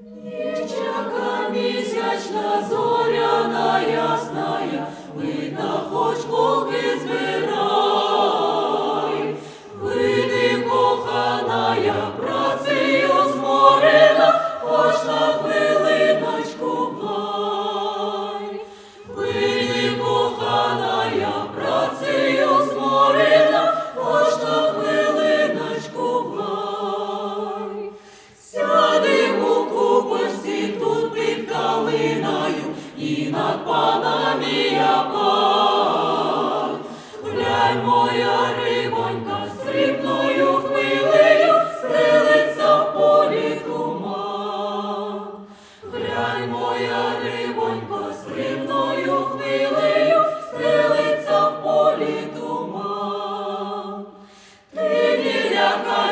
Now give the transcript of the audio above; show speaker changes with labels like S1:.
S1: Yeah. Під калиною і над панами я. Глянь, моя рибонька, срібною хвилею стелиться в полі туман. Глянь, моя рибонько, срібною хвилею стелиться в полі туман. Ти не лякайся,